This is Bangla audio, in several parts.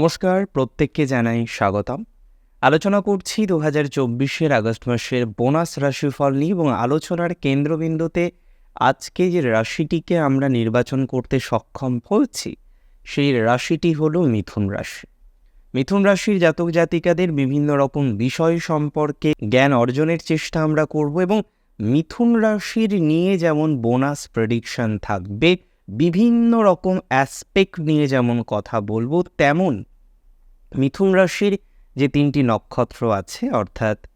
নমস্কার, প্রত্যেককে জানাই স্বাগতম। আলোচনা করছি দু হাজার চব্বিশের আগস্ট মাসের বোনাস রাশিফল নিয়ে এবং আলোচনার কেন্দ্রবিন্দুতে আজকে যে রাশিটিকে আমরা নির্বাচন করতে সক্ষম হয়েছি, সেই রাশিটি হল মিথুন রাশি। মিথুন রাশির জাতক জাতিকাদের বিভিন্ন রকম বিষয় সম্পর্কে জ্ঞান অর্জনের চেষ্টা আমরা করব এবং মিথুন রাশির নিয়ে যেমন বোনাস প্রেডিকশন থাকবে, বিভিন্ন রকম অ্যাসপেক্ট নিয়ে যেমন কথা বলব, তেমন মিথুন রাশির যে তিনটি নক্ষত্র আছে, অর্থাৎ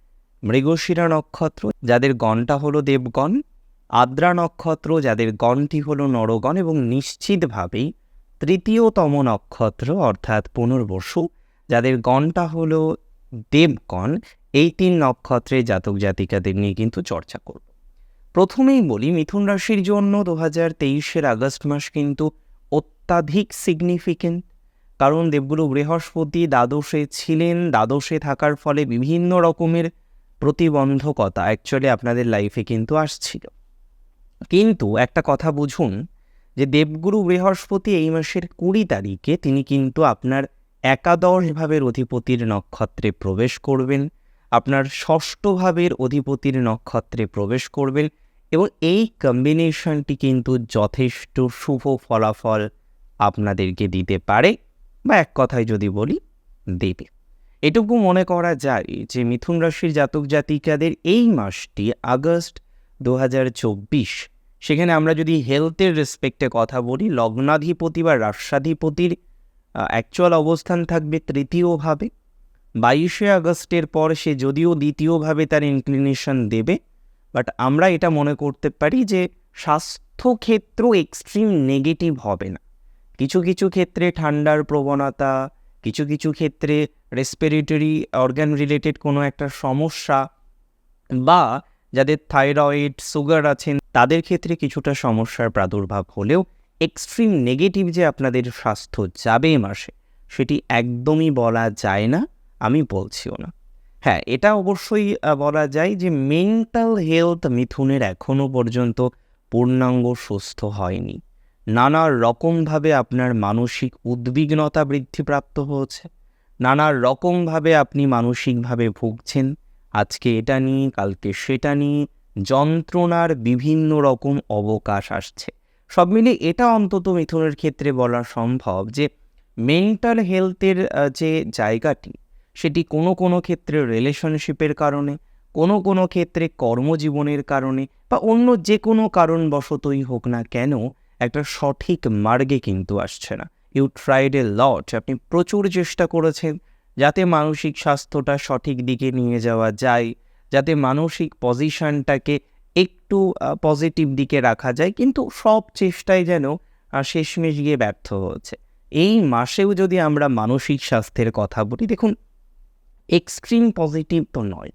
মৃগশিরা নক্ষত্র, যাদের গণটা হলো দেবগণ, আদ্রা নক্ষত্র, যাদের গণটি হলো নরগণ এবং নিশ্চিতভাবেই তৃতীয়তম নক্ষত্র, অর্থাৎ পুনর্বসু, যাদের গণটা হলো দেবগণ, এই তিন নক্ষত্রের জাতক জাতিকাদের নিয়ে কিন্তু চর্চা করব। প্রথমেই বলি, মিথুন রাশির জন্য দু হাজার তেইশের আগস্ট মাস কিন্তু অত্যাধিক সিগনিফিকেন্ট কারণ দেবগুরু বৃহস্পতি দ্বাদশে ছিলেন। দ্বাদশে থাকার ফলে বিভিন্ন রকমের প্রতিবন্ধকতা অ্যাকচুয়ালি আপনাদের লাইফে কিন্তু আসছিল। কিন্তু একটা কথা বুঝুন, যে দেবগুরু বৃহস্পতি এই মাসের কুড়ি তারিখে তিনি কিন্তু আপনার একাদশ ভাবের অধিপতির নক্ষত্রে প্রবেশ করবেন, আপনার ষষ্ঠ ভাবের অধিপতির নক্ষত্রে প্রবেশ করবেন এবং এই কম্বিনেশনটি কিন্তু যথেষ্ট শুভ ফলাফল আপনাদেরকে দিতে পারে। বা এক কথায় যদি বলি, দেবে। এটুকু মনে করা যায় যে মিথুন রাশির জাতক জাতিকাদের এই মাসটি আগস্ট দু হাজার চব্বিশ, সেখানে আমরা যদি হেলথের রেসপেক্টে কথা বলি, লগ্নাধিপতি বা রাষ্ট্রাধিপতির অ্যাকচুয়াল অবস্থান থাকবে তৃতীয়ভাবে। বাইশে আগস্টের পর সে যদিও দ্বিতীয়ভাবে তার ইনক্লিনেশন দেবে বাট আমরা এটা মনে করতে পারি যে স্বাস্থ্যক্ষেত্র এক্সট্রিম নেগেটিভ হবে না। কিছু কিছু ক্ষেত্রে ঠান্ডার প্রবণতা, কিছু কিছু ক্ষেত্রে রেসপিরেটরি অর্গান রিলেটেড কোনো একটা সমস্যা বা যাদের থাইরয়েড সুগার আছেন, তাদের ক্ষেত্রে কিছুটা সমস্যার প্রাদুর্ভাব হলেও এক্সট্রিম নেগেটিভ যে আপনাদের স্বাস্থ্য যাবে মাসে, সেটি একদমই বলা যায় না, আমি বলছিও না। হ্যাঁ এটা অবশ্যই বলা যায় যে মেন্টাল হেলথ মিথুনের এখনও পর্যন্ত পূর্ণাঙ্গ সুস্থ হয়নি। নানা রকমভাবে আপনার মানসিক উদ্বিগ্নতা বৃদ্ধিপ্রাপ্ত হয়েছে। নানা রকমভাবে আপনি মানসিকভাবে ভুগছেন। আজকে এটা নিয়ে, কালকে সেটা নিয়ে যন্ত্রণার বিভিন্ন রকম অবকাশ আসছে। সব মিলে এটা অন্তত মিথুনের ক্ষেত্রে বলা সম্ভব যে মেন্টাল হেলথের যে জায়গাটি, সেটি কোনো কোনো ক্ষেত্রে রিলেশনশিপের কারণে, কোনো কোনো ক্ষেত্রে কর্মজীবনের কারণে বা অন্য যে কোনো কারণবশতই হোক না কেন একটা সঠিক মার্গে কিন্তু আসছে না। ইউ ট্রাইড এ লট আপনি প্রচুর চেষ্টা করেছেন যাতে মানসিক স্বাস্থ্যটা সঠিক দিকে নিয়ে যাওয়া যায়, যাতে মানসিক পজিশনটাকে একটু পজিটিভ দিকে রাখা যায়, কিন্তু সব চেষ্টায় যেন শেষমেশ গিয়ে ব্যর্থ হচ্ছে। এই মাসেও যদি আমরা মানসিক স্বাস্থ্যের কথা বলি, দেখুন এক্সট্রিম পজিটিভ তো নয়,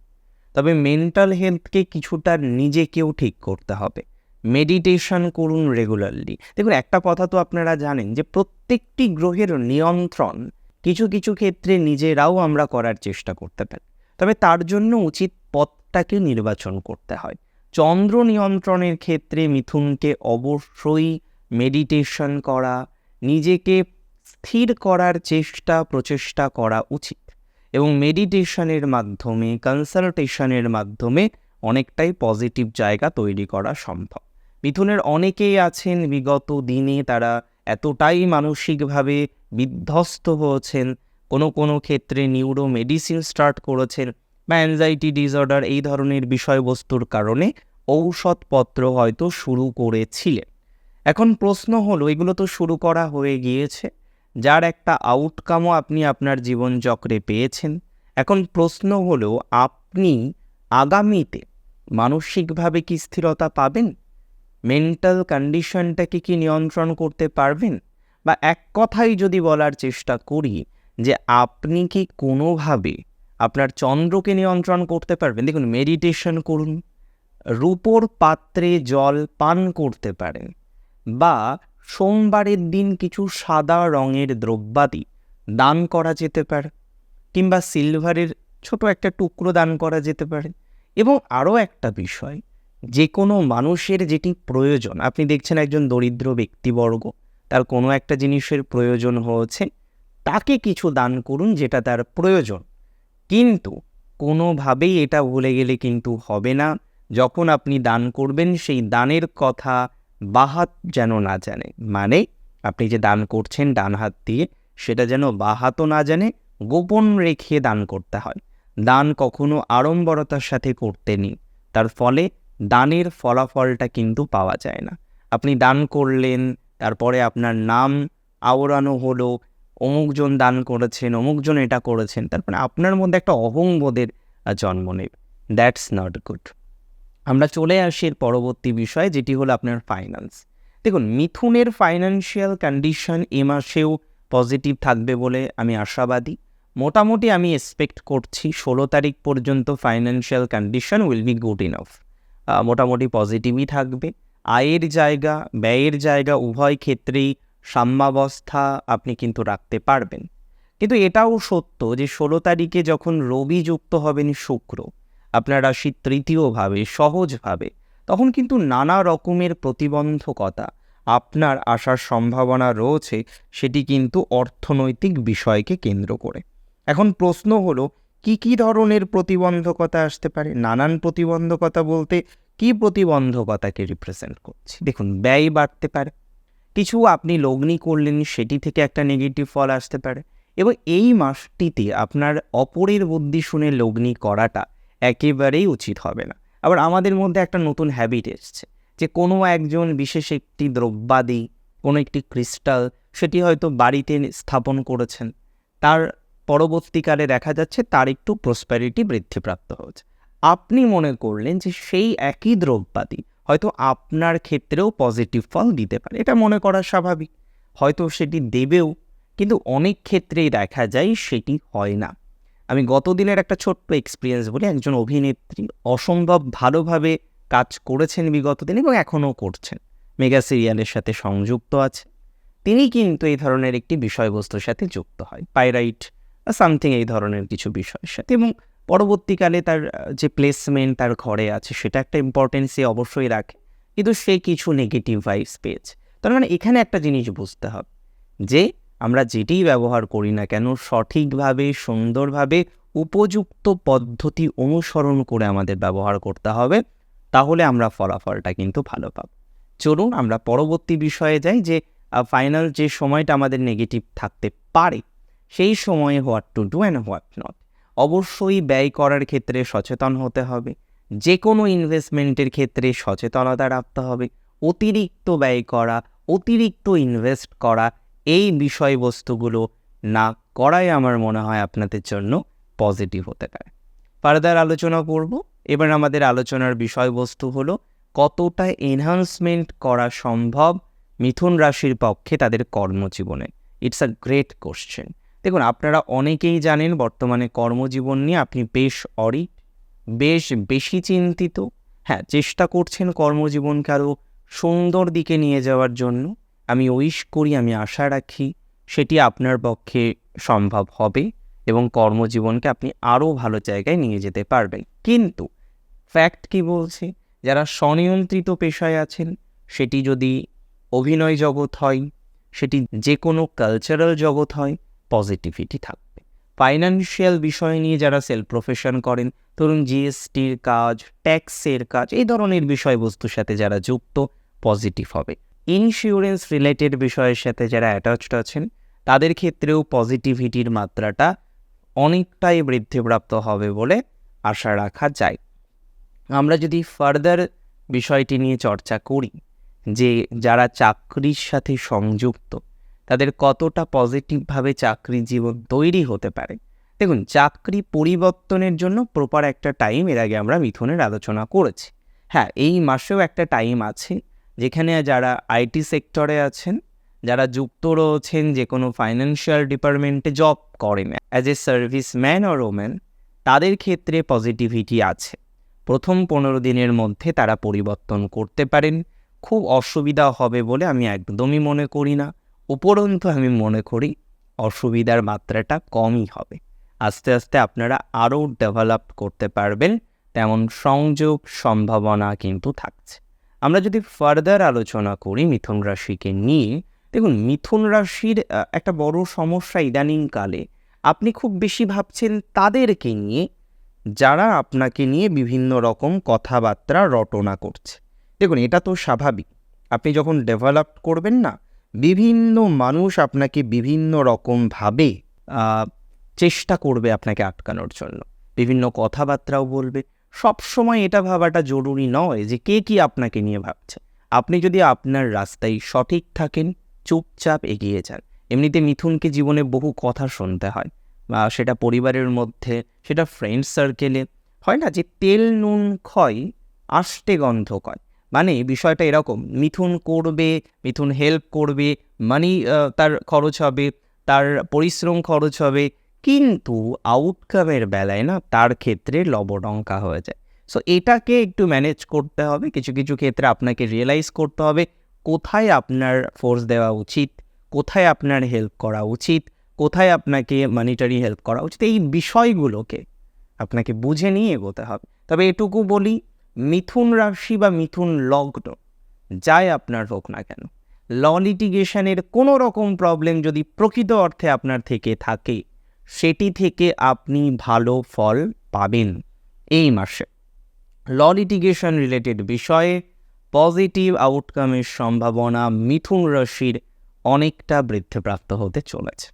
তবে মেন্টাল হেলথকে কিছুটা নিজেকেও ঠিক করতে হবে। মেডিটেশন করুন রেগুলারলি দেখুন, একটা কথা তো আপনারা জানেন যে প্রত্যেকটি গ্রহের নিয়ন্ত্রণ কিছু কিছু ক্ষেত্রে নিজেরাও আমরা করার চেষ্টা করতে পারি। তবে তার জন্য উচিত পথটাকে নির্বাচন করতে হয়। চন্দ্র নিয়ন্ত্রণের ক্ষেত্রে মিথুনকে অবশ্যই মেডিটেশন করা, নিজেকে স্থির করার চেষ্টা, প্রচেষ্টা করা উচিত। এবং মেডিটেশনের মাধ্যমে কনসালটেশনের মাধ্যমে অনেকটাই পজিটিভ জায়গা তৈরি করা সম্ভব। মিথুনের অনেকেই আছেন, বিগত দিনে তারা এতটাই মানসিকভাবে বিধ্বস্ত হয়েছেন। কোনো কোনো ক্ষেত্রে নিউরো মেডিসিন স্টার্ট করেছেন বা অ্যাংজাইটি ডিসঅর্ডার এই ধরনের বিষয়বস্তুর কারণে ঔষধপত্র হয়তো শুরু করেছিলেন। এখন প্রশ্ন হলো, এগুলো তো শুরু করা হয়ে গিয়েছে, যার একটা আউটকামও আপনি আপনার জীবনচক্রে পেয়েছেন। এখন প্রশ্ন হলো, আপনি আগামীতে মানসিকভাবে কি স্থিরতা পাবেন? মেন্টাল কন্ডিশনটাকে কি নিয়ন্ত্রণ করতে পারবেন? বা এক কথাই যদি বলার চেষ্টা করি যে আপনি কি কোনোভাবে আপনার চন্দ্রকে নিয়ন্ত্রণ করতে পারবেন? দেখুন মেডিটেশন করুন, রূপোর পাত্রে জল পান করতে পারেন বা সোমবারের দিন কিছু সাদা রঙের দ্রব্যাদি দান করা যেতে পারে কিংবা সিলভারের ছোট একটা টুকরো দান করা যেতে পারে। এবং আরও একটা বিষয় যে কোনো মানুষের যেটি প্রয়োজন, আপনি দেখছেন একজন দরিদ্র ব্যক্তিবর্গ, তার কোনো একটা জিনিসের প্রয়োজন হয়েছে, তাকে কিছু দান করুন যেটা তার প্রয়োজন। কিন্তু কোনোভাবেই এটা ভুলে গেলে কিন্তু হবে না, যখন আপনি দান করবেন সেই দানের কথা বাহাত যেন না জানে। মানে আপনি যে দান করছেন ডান হাত দিয়ে, সেটা যেন বাহাতও না জানে, গোপন রেখে দান করতে হয়। দান কখনো আড়ম্বরতার সাথে করতে নেই। তার ফলে দানের ফলাফলটা কিন্তু পাওয়া যায় না। আপনি দান করলেন, তারপরে আপনার নাম আওড়ানো হলো, অমুকজন দান করেছেন, অমুকজন এটা করেছেন, তারপরে আপনার মধ্যে একটা অহংবোধের জন্ম নেবে। দ্যাটস নট গুড আমরা চলে আসি এর পরবর্তী বিষয়, যেটি হলো আপনার ফাইন্যান্স দেখুন, মিথুনের ফাইন্যান্সিয়াল কন্ডিশন এ মাসেও পজিটিভ থাকবে বলে আমি আশাবাদী। মোটামুটি আমি এক্সপেক্ট করছি ষোলো তারিখ পর্যন্ত financial condition will be good ইনফ মোটামুটি পজিটিভই থাকবে। আয়ের জায়গা, ব্যয়ের জায়গা উভয় ক্ষেত্রেই সাম্যাবস্থা আপনি কিন্তু রাখতে পারবেন। কিন্তু এটাও সত্য যে, ষোলো তারিখে যখন রবি যুক্ত হবেন শুক্র, আপনার রাশির তৃতীয়ভাবে, সহজভাবে, তখন কিন্তু নানা রকমের প্রতিবন্ধকতা আপনার আসার সম্ভাবনা রয়েছে, সেটি কিন্তু অর্থনৈতিক বিষয়কে কেন্দ্র করে। এখন প্রশ্ন হলো কি কি ধরনের প্রতিবন্ধকতা আসতে পারে? নানান প্রতিবন্ধকতা বলতে কি প্রতিবন্ধকতাকে রিপ্রেজেন্ট করছে? দেখুন, ব্যয় বাড়তে পারে। কিছু আপনি লগ্নি করলেন, সেটি থেকে একটা নেগেটিভ ফল আসতে পারে। এবং এই মাসটিতে আপনার অপরের বুদ্ধি শুনে লগ্নি করাটা একেবারেই উচিত হবে না। আবার আমাদের মধ্যে একটা নতুন হ্যাবিট এসছে যে কোনো একজন বিশেষ একটি দ্রব্যাদি, কোনো একটি ক্রিস্টাল সেটি হয়তো বাড়িতে স্থাপন করেছেন। তার পরবর্তীকালে দেখা যাচ্ছে তার একটু প্রসপ্যারিটি বৃদ্ধিপ্রাপ্ত হচ্ছে আপনি মনে করলেন যে সেই একই দ্রব্যাদি হয়তো আপনার ক্ষেত্রেও পজিটিভ ফল দিতে পারে, এটা মনে করা স্বাভাবিক। হয়তো সেটি দেবেও, কিন্তু অনেক ক্ষেত্রেই দেখা যায় সেটি হয় না। আমি গত দিনের একটা ছোট্ট এক্সপিরিয়েন্স বলি, একজন অভিনেত্রী অসম্ভব ভালোভাবে কাজ করেছেন বিগত দিন এবং এখনও করছেন। মেগা সিরিয়ালের সাথে সংযুক্ত আছে। তিনি কিন্তু এই ধরনের একটি বিষয়বস্তুর সাথে যুক্ত হয়। পাইরাইট সামথিং এই ধরনের কিছু বিষয়ের সাথে এবং পরবর্তীকালে তার যে প্লেসমেন্ট তার ঘরে আছে, সেটা একটা ইম্পর্টেন্স সে অবশ্যই রাখে। কিন্তু সে কিছু নেগেটিভ ভাইবস পেয়েছে। তার মানে এখানে একটা জিনিস বুঝতে হবে, যে আমরা যেটিই ব্যবহার করি না কেন, সঠিকভাবে, সুন্দরভাবে উপযুক্ত পদ্ধতি অনুসরণ করে আমাদের ব্যবহার করতে হবে, তাহলে আমরা ফলাফলটা কিন্তু ভালো পাব। চলুন আমরা পরবর্তী বিষয়ে যাই, যে ফাইনাল যে সময়টা আমাদের নেগেটিভ থাকতে পারে সেই সময়ে what to do and what not. অবশ্যই ব্যয় করার ক্ষেত্রে সচেতন হতে হবে। যে কোনো ইনভেস্টমেন্টের ক্ষেত্রে সচেতনতা রাখতে হবে। অতিরিক্ত ব্যয় করা, অতিরিক্ত ইনভেস্ট করা, এই বিষয়বস্তুগুলো না করাই আমার মনে হয় আপনাদের জন্য পজিটিভ হতে পারে। ফার্দার আলোচনা করব। এবার আমাদের আলোচনার বিষয়বস্তু হলো, কতটা এনহান্সমেন্ট করা সম্ভব মিথুন রাশির পক্ষে তাদের কর্মজীবনে? ইটস আ গ্রেট কোশ্চেন দেখুন, আপনারা অনেকেই জানেন বর্তমানে কর্মজীবন নিয়ে আপনি বেশ অরিট, বেশ বেশি চিন্তিত। হ্যাঁ চেষ্টা করছেন কর্মজীবনকে আরও সুন্দর দিকে নিয়ে যাওয়ার জন্য। আমি উইশ করি, আমি আশা রাখি সেটি আপনার পক্ষে সম্ভব হবে এবং কর্মজীবনকে আপনি আরও ভালো জায়গায় নিয়ে যেতে পারবেন। কিন্তু ফ্যাক্ট কি বলছে? যারা স্বনিয়ন্ত্রিত পেশায় আছেন, সেটি যদি অভিনয় জগৎ হয়, সেটি যে কোনো কালচারাল জগৎ হয় পজিটিভিটি থাকবে। ফাইন্যান্সিয়াল বিষয় নিয়ে যারা সেলফ প্রফেশন করেন, ধরুন জিএসটির কাজ ট্যাক্সের কাজ, এই ধরনের বিষয়বস্তুর সাথে যারা যুক্ত পজিটিভ হবে। ইন্স্যুরেন্স রিলেটেড বিষয়ের সাথে যারা অ্যাটাচড আছেন, তাদের ক্ষেত্রেও পজিটিভিটির মাত্রাটা অনেকটাই বৃদ্ধিপ্রাপ্ত হবে বলে আশা রাখা যায়। আমরা যদি ফার্দার বিষয়টি নিয়ে চর্চা করি, যে যারা চাকরির সাথে সংযুক্ত তাদের কতটা পজিটিভভাবে চাকরি জীবন তৈরি হতে পারে। দেখুন, চাকরি পরিবর্তনের জন্য প্রপার একটা টাইম এর আগে আমরা মিথুনের আলোচনা করেছি। হ্যাঁ এই মাসেও একটা টাইম আছে যেখানে যারা আইটি সেক্টরে আছেন, যারা যুক্ত রয়েছেন যে কোনো ফাইন্যান্সিয়াল ডিপার্টমেন্টে জব করেন as a service man or woman তাদের ক্ষেত্রে পজিটিভিটি আছে। প্রথম পনেরো দিনের মধ্যে তারা পরিবর্তন করতে পারেন। খুব অসুবিধা হবে বলে আমি একদমই মনে করি না। উপরন্তু আমি মনে করি অসুবিধার মাত্রাটা কমই হবে। আস্তে আস্তে আপনারা আরও ডেভেলপ করতে পারবেন, তেমন সংযোগ সম্ভাবনা কিন্তু থাকছে। আমরা যদি ফার্দার আলোচনা করি মিথুন রাশিকে নিয়ে, দেখুন মিথুন রাশির একটা বড় সমস্যা ইদানিংকালে। আপনি খুব বেশি ভাবছেন তাদেরকে নিয়ে, যারা আপনাকে নিয়ে বিভিন্ন রকম কথাবার্তা রটনা করছে। দেখুন এটা তো স্বাভাবিক। আপনি যখন ডেভেলপ করবেন না বিভিন্ন মানুষ আপনাকে বিভিন্ন রকমভাবে চেষ্টা করবে আপনাকে আটকানোর জন্য। বিভিন্ন কথাবার্তাও বলবে। সব সময় এটা ভাবাটা জরুরি নয় যে কে কি আপনাকে নিয়ে ভাবছে। আপনি যদি আপনার রাস্তায় সঠিক থাকেন, চুপচাপ এগিয়ে যান। এমনিতে মিথুনকে জীবনে বহু কথা শুনতে হয়। বা সেটা পরিবারের মধ্যে, সেটা ফ্রেন্ড সার্কেলে হয় না যে তেল, নুন ক্ষয় আষ্টে গন্ধ কয়। মানে বিষয়টা এরকম, মিথুন করবে, মিথুন হেল্প করবে মানি তার খরচ হবে, তার পরিশ্রম খরচ হবে, কিন্তু আউটকামের বেলায় না তার ক্ষেত্রে লবডঙ্কা হয়ে যায়। সো এটাকে একটু ম্যানেজ করতে হবে, কিছু কিছু ক্ষেত্রে আপনাকে রিয়েলাইজ করতে হবে, কোথায় আপনার ফোর্স দেওয়া উচিত, কোথায় আপনার হেল্প করা উচিত, কোথায় আপনাকে মানিটারি হেল্প করা উচিত, এই বিষয়গুলোকে আপনাকে বুঝে নিয়ে এগোতে হবে। তবে এটুকু বলি মিথুন রাশি বা মিথুন লগ্ন, যাই আপনার হোক না কেন, ল লিটিগেশনের কোনো রকম প্রবলেম যদি প্রকৃত অর্থে আপনার থেকে থাকে, সেটি থেকে আপনি ভালো ফল পাবেন এই মাসে। ল লিটিগেশন রিলেটেড বিষয়ে পজিটিভ আউটকামের সম্ভাবনা মিথুন রাশির অনেকটা বৃদ্ধিপ্রাপ্ত হতে চলেছে।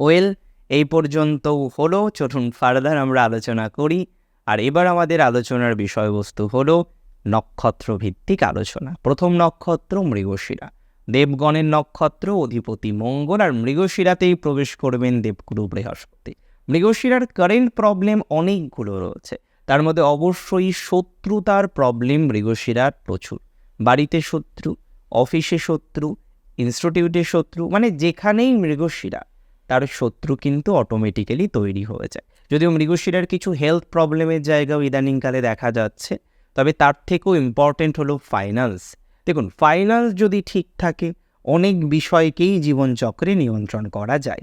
ওয়েল এই পর্যন্ত হলো, চলুন ফার্দার আমরা আলোচনা করি। আর এবার আমাদের আলোচনার বিষয়বস্তু হল নক্ষত্র ভিত্তিক আলোচনা। প্রথম নক্ষত্র মৃগশিরা। দেবগণের নক্ষত্র অধিপতি মঙ্গল আর মৃগশিরাতেই প্রবেশ করবেন দেবগুরু বৃহস্পতি। মৃগশিরার কারেন্ট প্রবলেম অনেকগুলো রয়েছে। তার মধ্যে অবশ্যই শত্রুতার প্রবলেম মৃগশিরার প্রচুর। বাড়িতে শত্রু, অফিসে শত্রু, ইনস্টিটিউটে শত্রু মানে যেখানেই মৃগশিরা, তার শত্রু কিন্তু অটোমেটিক্যালি তৈরি হয়ে যায়। যদিও মৃগশিরার কিছু হেলথ প্রবলেমের জায়গাও ইদানিংকালে দেখা যাচ্ছে, তবে তার থেকেও ইম্পর্টেন্ট হলো ফাইন্যান্স দেখুন ফাইন্যান্স যদি ঠিক থাকে, অনেক বিষয়কেই জীবনচক্রে নিয়ন্ত্রণ করা যায়।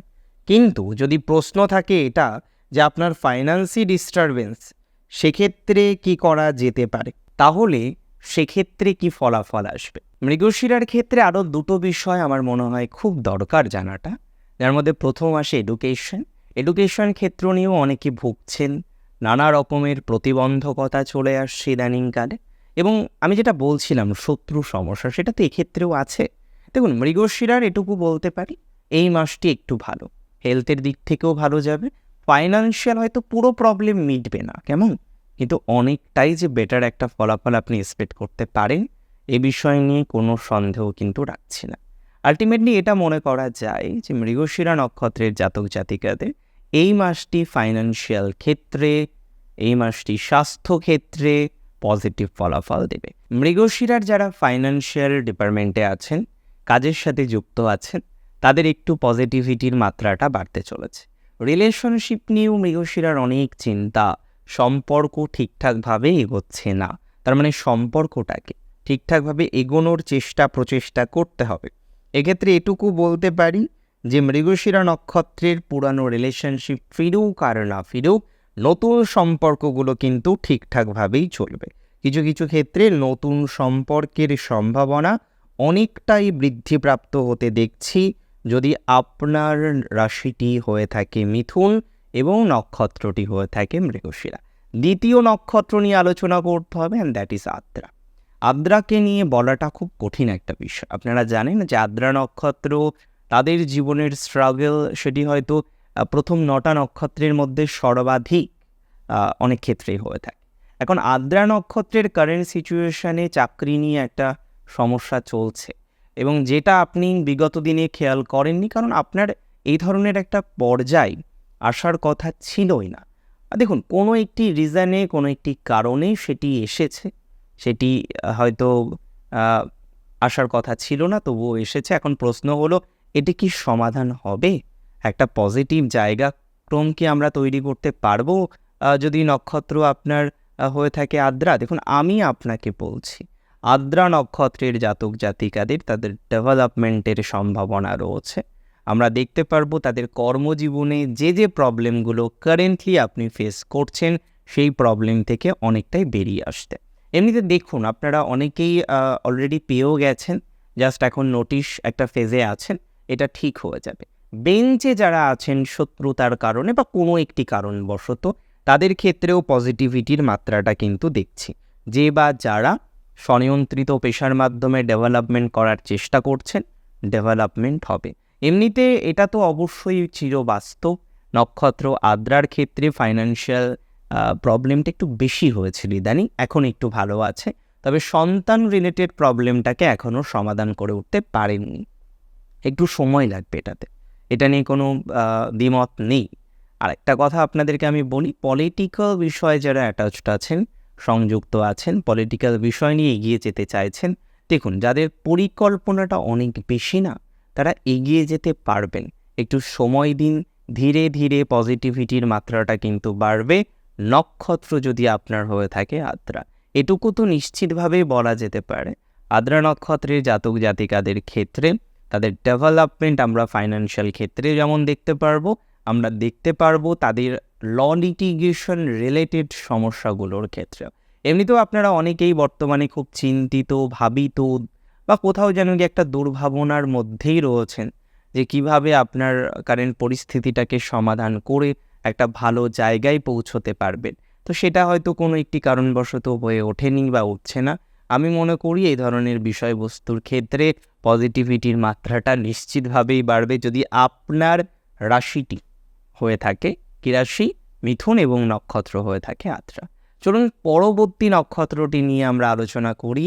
কিন্তু যদি প্রশ্ন থাকে এটা যে আপনার ফাইন্যান্সি ডিস্টারবেন্স সেক্ষেত্রে কি করা যেতে পারে? তাহলে সেক্ষেত্রে কি ফলাফল আসবে? মৃগশিরার ক্ষেত্রে আরও দুটো বিষয় আমার মনে হয় খুব দরকার জানাটা। যার মধ্যে প্রথম আসে এডুকেশন এডুকেশন ক্ষেত্র নিয়েও অনেকে ভুগছেন। নানা রকমের প্রতিবন্ধকতা চলে আসছে ইদানিংকালে এবং আমি যেটা বলছিলাম, শত্রু সমস্যা, সেটা তো এক্ষেত্রেও আছে। দেখুন, মৃগশিরার এটুকু বলতে পারি, এই মাসটি একটু ভালো। হেলথের দিক থেকেও ভালো যাবে। ফাইন্যান্সিয়াল হয়তো পুরো প্রবলেম মিটবে না, কেমন? কিন্তু অনেকটাই যে বেটার একটা ফলাফল আপনি এক্সপেক্ট করতে পারেন, এ বিষয় নিয়ে কোনো সন্দেহ কিন্তু রাখছি না। আলটিমেটলি এটা মনে করা যায় যে মৃগশিরা নক্ষত্রের জাতক জাতিকাদের এই মাসটি ফাইন্যান্সিয়াল ক্ষেত্রে, এই মাসটি স্বাস্থ্য ক্ষেত্রে পজিটিভ ফলাফল দেবে। মৃগশিরার যারা ফাইন্যান্সিয়াল ডিপার্টমেন্টে আছেন, কাজের সাথে যুক্ত আছেন, তাদের একটু পজিটিভিটির মাত্রাটা বাড়তে চলেছে। রিলেশনশিপ নিয়েও মৃগশিরার অনেক চিন্তা, সম্পর্ক ঠিকঠাকভাবে এগোচ্ছে না। তার মানে সম্পর্কটাকে ঠিকঠাকভাবে এগোনোর চেষ্টা প্রচেষ্টা করতে হবে। এক্ষেত্রে এটুকু বলতে পারি যে মৃগশিরা নক্ষত্রের পুরানো রিলেশনশিপ ফিরুক আর না ফিরুক, নতুন সম্পর্কগুলো কিন্তু ঠিকঠাকভাবেই চলবে। কিছু কিছু ক্ষেত্রে নতুন সম্পর্কের সম্ভাবনা অনেকটাই বৃদ্ধিপ্রাপ্ত হতে দেখছি। যদি আপনার রাশিটি হয়ে থাকে মিথুন এবং নক্ষত্রটি হয়ে থাকে মৃগশিরা। দ্বিতীয় নক্ষত্র নিয়ে আলোচনা করতে হবে অ্যান্ড দ্যাট ইজ আদ্রা। আদ্রাকে নিয়ে বলাটা খুব কঠিন একটা বিষয়। আপনারা জানেন যে আদ্রা নক্ষত্র তাদের জীবনের স্ট্রাগল সেটি হয়তো প্রথম নটা নক্ষত্রের মধ্যে সর্বাধিক অনেক ক্ষেত্রেই হয়ে থাকে। এখন আদ্রা নক্ষত্রের কারেন্ট সিচুয়েশানে চাকরি নিয়ে একটা সমস্যা চলছে এবং যেটা আপনি বিগত দিনে খেয়াল করেননি, কারণ আপনার এই ধরনের একটা পর্যায় আসার কথা ছিলই না। দেখুন, কোনো একটি রিজনে কোনো একটি কারণে সেটি এসেছে, সেটি হয়তো আসার কথা ছিল না, তবুও এসেছে। এখন প্রশ্ন হলো এটি কি সমাধান হবে? একটা পজিটিভ জায়গা ক্রম কি আমরা তৈরি করতে পারব? যদি নক্ষত্র আপনার হয়ে থাকে আদ্রা, দেখুন আমি আপনাকে বলছি, আদ্রা নক্ষত্রের জাতক জাতিকাদের তাদের ডেভেলপমেন্টের সম্ভাবনা রয়েছে। আমরা দেখতে পারব তাদের কর্মজীবনে যে যে প্রবলেমগুলো কারেন্টলি আপনি ফেস করছেন, সেই প্রবলেম থেকে অনেকটাই বেরিয়ে আসতে। এমনিতে দেখুন, আপনারা অনেকেই অলরেডি পেয়েও গেছেন জাস্ট এখন নোটিশ একটা ফেজে আছেন। এটা ঠিক হয়ে যাবে। বেঞ্চে যারা আছেন শত্রুতার কারণে বা কোনো একটি কারণবশত তাদের ক্ষেত্রেও পজিটিভিটির মাত্রাটা কিন্তু দেখছি। যে বা যারা স্বনিয়ন্ত্রিত পেশার মাধ্যমে ডেভেলপমেন্ট করার চেষ্টা করছেন ডেভেলপমেন্ট হবে। এমনিতে এটা তো অবশ্যই চিরবাস্তব নক্ষত্র আদ্রার ক্ষেত্রে ফাইন্যান্সিয়াল প্রবলেমটা একটু বেশি হয়েছিল ইদানিং, এখন একটু ভালো আছে। তবে সন্তান রিলেটেড প্রবলেমটাকে এখনও সমাধান করে উঠতে পারেননি। একটু সময় লাগবে এটাতে। এটা নিয়ে কোনো দ্বিমত নেই। আর একটা কথা আপনাদেরকে আমি বলি পলিটিক্যাল বিষয়ে যারা অ্যাটাচড আছেন, সংযুক্ত আছেন পলিটিক্যাল বিষয় নিয়ে এগিয়ে যেতে চাইছেন, দেখুন, যাদের পরিকল্পনাটা অনেক বেশি না, তারা এগিয়ে যেতে পারবেন। একটু সময় দিন, ধীরে ধীরে পজিটিভিটির মাত্রাটা কিন্তু বাড়বে, নক্ষত্র যদি আপনার হয়ে থাকে আদ্রা। এটুকু তো নিশ্চিতভাবেই বলা যেতে পারে, আদ্রা নক্ষত্রের জাতক জাতিকাদের ক্ষেত্রে তাদের ডেভেলপমেন্ট আমরা ফাইন্যান্সিয়াল ক্ষেত্রে যেমন দেখতে পারব, আমরা দেখতে পারব তাদের ল লিটিগেশন রিলেটেড সমস্যাগুলোর ক্ষেত্রে। এমনিতেও আপনারা অনেকেই বর্তমানে খুব চিন্তিত, ভাবিত বা কোথাও যেন কি একটা দুর্ভাবনার মধ্যেই রয়েছেন যে কীভাবে আপনার কারেন্ট পরিস্থিতিটাকে সমাধান করে একটা ভালো জায়গায় পৌঁছতে পারবেন। তো সেটা হয়তো কোনো একটি কারণবশত হয়ে ওঠেনি বা উঠছে না। আমি মনে করি এই ধরনের বিষয়বস্তুর ক্ষেত্রে পজিটিভিটির মাত্রাটা নিশ্চিতভাবেই বাড়বে যদি আপনার রাশিটি হয়ে থাকে, কি রাশি? মিথুন এবং নক্ষত্র হয়ে থাকে আত্রা। চলুন পরবর্তী নক্ষত্রটি নিয়ে আমরা আলোচনা করি,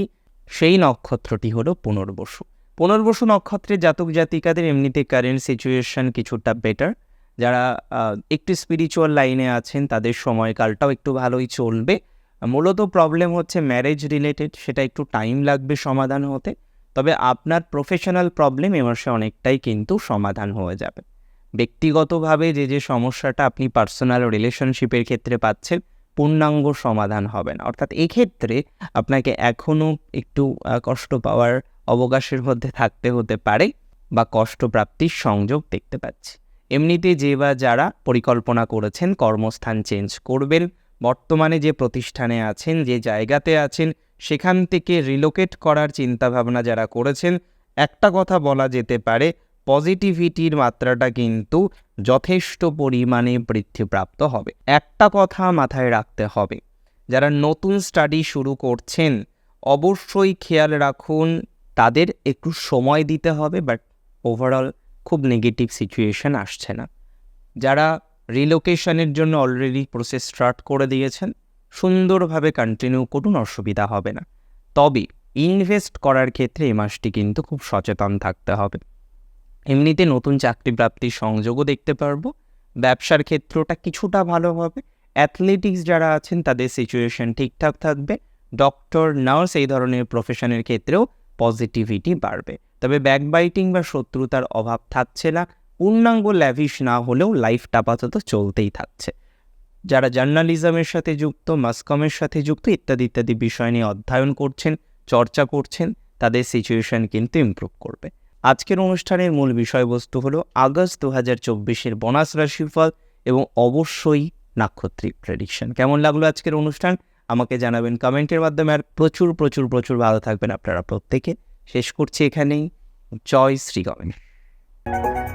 সেই নক্ষত্রটি হলো পুনর্বসু। পুনর্বসু নক্ষত্রের জাতক জাতিকাদের এমনিতে কারেন্ট সিচুয়েশন কিছুটা বেটার যারা একটু স্পিরিচুয়াল লাইনে আছেন, তাদের সময়কালটাও একটু ভালোই চলবে। মূলত প্রবলেম হচ্ছে ম্যারেজ রিলেটেড সেটা একটু টাইম লাগবে সমাধান হতে। তবে আপনার প্রফেশনাল প্রবলেম এ মাসে অনেকটাই কিন্তু সমাধান হয়ে যাবে। ব্যক্তিগতভাবে যে যে সমস্যাটা আপনি পার্সোনাল রিলেশনশিপের ক্ষেত্রে পাচ্ছেন, পূর্ণাঙ্গ সমাধান হবে না। অর্থাৎ এক্ষেত্রে আপনাকে এখনও একটু কষ্ট পাওয়ার অবকাশের মধ্যে থাকতে হতে পারে বা কষ্টপ্রাপ্তির সংযোগ দেখতে পাচ্ছি। এমনিতে যে বা যারা পরিকল্পনা করেছেন, কর্মস্থান চেঞ্জ করবেন বর্তমানে যে প্রতিষ্ঠানে আছেন, যে জায়গাতে আছেন, সেখান থেকে রিলোকেট করার চিন্তাভাবনা যারা করেছেন, একটা কথা বলা যেতে পারে, পজিটিভিটির মাত্রাটা কিন্তু যথেষ্ট পরিমাণে বৃদ্ধিপ্রাপ্ত হবে। একটা কথা মাথায় রাখতে হবে, যারা নতুন স্টাডি শুরু করছেন, অবশ্যই খেয়াল রাখুন, তাদের একটু সময় দিতে হবে, বাট ওভারঅল খুব নেগেটিভ সিচুয়েশন আসছে না। যারা রিলোকেশনের জন্য অলরেডি প্রসেস স্টার্ট করে দিয়েছেন। সুন্দরভাবে কন্টিনিউ করুন, অসুবিধা হবে না। তবে ইনভেস্ট করার ক্ষেত্রে এই মাসটি কিন্তু খুব সচেতন থাকতে হবে। এমনিতে নতুন চাকরি প্রাপ্তির সংযোগও দেখতে পারব। ব্যবসার ক্ষেত্রটা কিছুটা ভালো হবে। অ্যাথলেটিক্স যারা আছেন, তাদের সিচুয়েশন ঠিকঠাক থাকবে। ডক্টর নার্স এই ধরনের প্রফেশনের ক্ষেত্রেও পজিটিভিটি বাড়বে। তবে ব্যাকবাইটিং বা শত্রুতার অভাব থাকছে না। পূর্ণাঙ্গ ল্যাভিশ না হলেও লাইফটা আপাতত চলতেই থাকছে। যারা জার্নালিজমের সাথে যুক্ত, মাসকমের সাথে যুক্ত, ইত্যাদি ইত্যাদি বিষয় নিয়ে অধ্যয়ন করছেন, চর্চা করছেন, তাদের সিচুয়েশন কিন্তু ইমপ্রুভ করবে। আজকের অনুষ্ঠানের মূল বিষয়বস্তু হলো আগস্ট দু হাজার চব্বিশের বোনাস রাশিফল এবং অবশ্যই নাক্ষত্রিক প্রেডিকশন কেমন লাগল আজকের অনুষ্ঠান? আমাকে জানাবেন কমেন্টের মাধ্যমে আর প্রচুর প্রচুর প্রচুর ভালো থাকবেন আপনারা প্রত্যেকে। শেষ করছি এখানেই। জয় শ্রী গণেশ